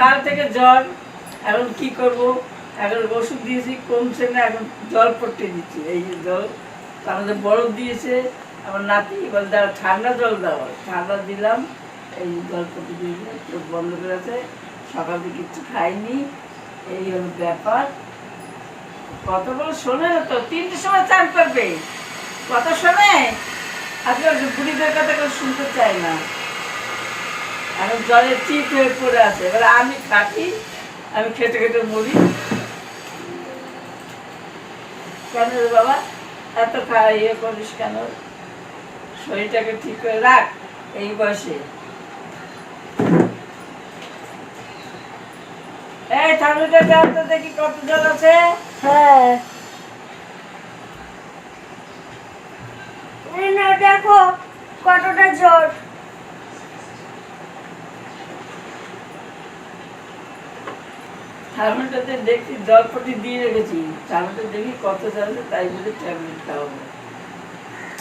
কাল থেকে জ্বর এখন কি করব? এখন ওষুধ দিয়েছি, কমছে না, এখন জল পড়তে দিচ্ছি। এই যে জল মধ্যে বরফ দিয়েছে, আমার নাতি বল দাও ঠান্ডা জল দাও। ঠান্ডা দিলাম, এই জল পড়তে দিয়েছে চোখ বন্ধ করে আছে। সকাল থেকে কিচ্ছু খাইনি, এই হলো ব্যাপার। কত বড় শোনে তো তিনটের সময় চান করবে। কত শোনে? আজকাল বুড়িদের কথা কেউ শুনতে চায় না। এখন জলে চিত হয়ে পড়ে আছে। এবার আমি থাকি আমি খেতে খেতে মরি। কেন বাবা? এত খাওয়া ইয়ে করিস কেন? শরীরটাকে ঠিক করে রাখ এই বয়সে। এই ঠাকুরটা জানতে দেখি কত জল আছে। হ্যাঁ। দেখো কতটা জোর থার্মোটাতে দেখছি দিয়ে রেখেছি। দেখি কত জলে তাই বলে ট্যাবলেট খাওয়াবো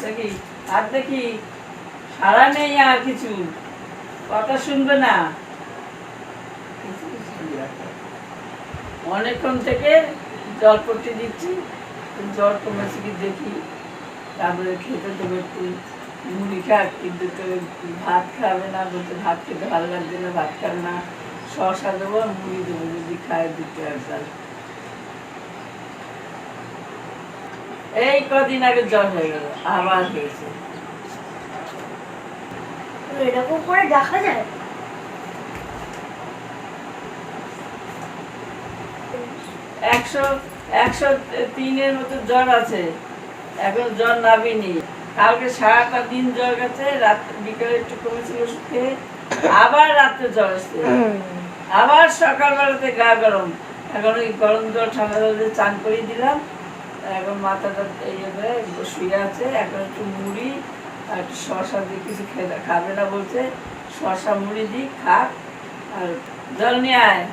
দেখি আর দেখি সারা নেই আর কিছু। কথা শুনবে না। অনেকক্ষণ থেকে জলপটি দিচ্ছি, জ্বর কমেছে কি দেখি। তারপরে খেতে দেবে একটু মুড়ি খা কিন্তু ভাত খাবে না বলতে ভাত খেতে ভালো লাগছে না, ভাত খাবে না। শশা দেবো আর মুড়ি দেবো যদি খায় দিতে এই কদিন আগে জ্বর হয়ে গেল আবার হয়েছে। এরকম করে দেখা যায়? একশো একশো তিনের মতো জ্বর আছে। এখন জ্বর নামিনি কালকে সারাটা দিন জ্বর গেছে রাত বিকেলে একটু কমেছিল খেয়ে আবার রাত্রে জ্বর আসছে। আবার সকালবেলাতে গা গরম। এখন ওই গরম জল ঠান্ডা জল চান করিয়ে দিলাম। এখন মাথাটা ইয়ে করে শুয়ে আছে। এখন একটু মুড়ি আর একটু শশা দিয়ে কিছু খেতে খাবে না বলছে শশা মুড়ি দিই খাক। আর জল নিয়ে আয়।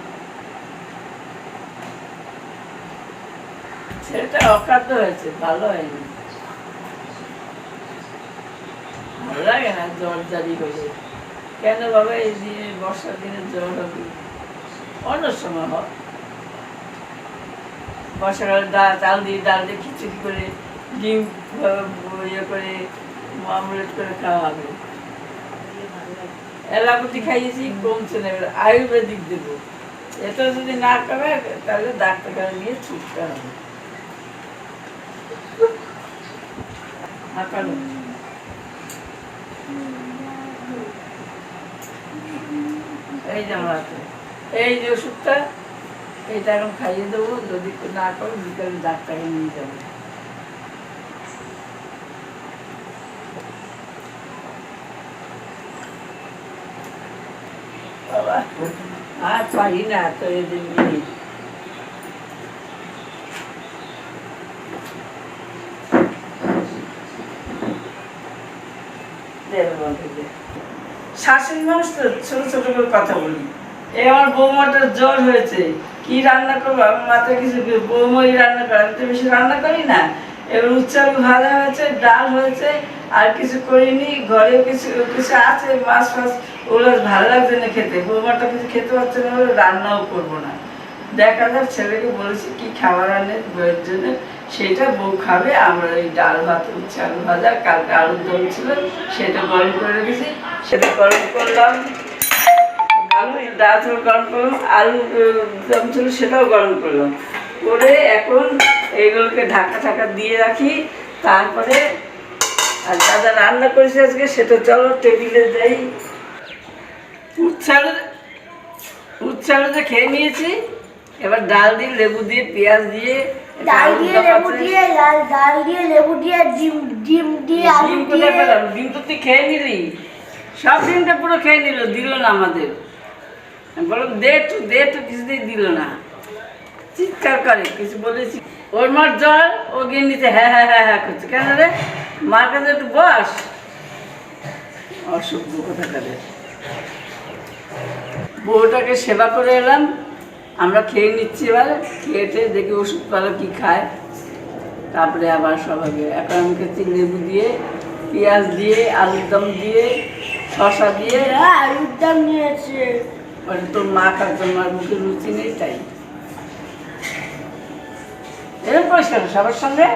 ছেলেটা অখাদ্য হয়েছে ভালো হয়নি ভালো লাগে না জ্বর জারি হলে কেন বাবা, এই দিনে বর্ষার দিনে জ্বর হবে? অন্য সময় হয়। বর্ষাকালে ডাল চাল দিয়ে ডাল দিয়ে খিচুড়ি করে, ডিম ইয়ে করে, আমলেট করে খাওয়া হবে। এলাপতি খাইয়েছি, কমছে না। এবার আয়ুর্বেদিক দেবো। এটা যদি না করে তাহলে ডাক্তার নিয়ে ছুটতে হবে। হাঁপানো এই যে এই যে ওষুধটা এইটা এখন খাইয়ে দেবো, যদি না করে বিকালে ডাক্তারকে নিয়ে যাব। আর পারি না তো এদের নিয়ে দেবে বলতে দে। শাশুড়ি মানুষ তো ছোট ছোট করে কথা বলি। এই আমার বৌমাটার জ্বর হয়েছে, কি রান্না করব? আমার মাথায় কিছু বৌমাই রান্না করে, আমি তো বেশি রান্না করি না। এবার উচ্চারু ভাজা হয়েছে, ডাল হয়েছে, আর কিছু করিনি ঘরেও কিছু কিছু আছে, মাছ ফাছ, ওগুলো ভালো লাগছে না খেতে। বৌমাটা কিছু খেতে পারছে না রান্নাও করব না। দেখা যাক ছেলেকে বলেছি কি খাবার আনে বইয়ের জন্য। সেটা বউ খাবে, আমরা ওই ডাল ভাত আলু ভাজা, কালকে আলুর দম ছিল, সেটা গরম করে রেখেছি, সেটা গরম করলাম। আলু ডাল ঝোল গরম করলাম আলু দম ছিল, সেটাও গরম করলাম। করে এখন এইগুলোকে ঢাকা ঢাকা দিয়ে রাখি, তারপরে আর যা রান্না করেছি আজকে, সেটা চলো টেবিলে যাই উচ্ছাল উচ্ছালতে খেয়ে নিয়েছি। এবার ডাল দিয়ে লেবু দিয়ে পেঁয়াজ দিয়ে ডাল দিয়ে লেবু দিয়ে লাল ডাল দিয়ে লেবু দিয়ে ডিম ডিম দিয়ে আলু ডিম দিয়ে ডিম তো তুই খেয়ে নিলি। সব ডিমটা পুরো খেয়ে নিল দিল না আমাদের। আমি বললাম দে একটু দে একটু কিছুতেই দিল না। চিৎকার করে কিছু বলেছি। ওর মার জল ও গিয়ে নিচে হ্যাঁ হ্যাঁ হ্যাঁ হ্যাঁ করছে। কেন রে? মার কাছে একটু বস। অসভ্য কথা কাদের বউটাকে সেবা করে এলাম। আমরা খেয়ে নিচ্ছি এবার, খেয়ে টেয়ে দেখি ওষুধপালা কী খায়। তারপরে আবার সবাইকে এখন আমি খেয়েছি লেবু দিয়ে, পেঁয়াজ দিয়ে, আলুর দম দিয়ে শশা দিয়ে হ্যাঁ আলুর দম নিয়েছে। ওটা তোর মা খার তোমার মুখে রুচি নেই তাই। এরকম পরিষ্কার, সবার সঙ্গে?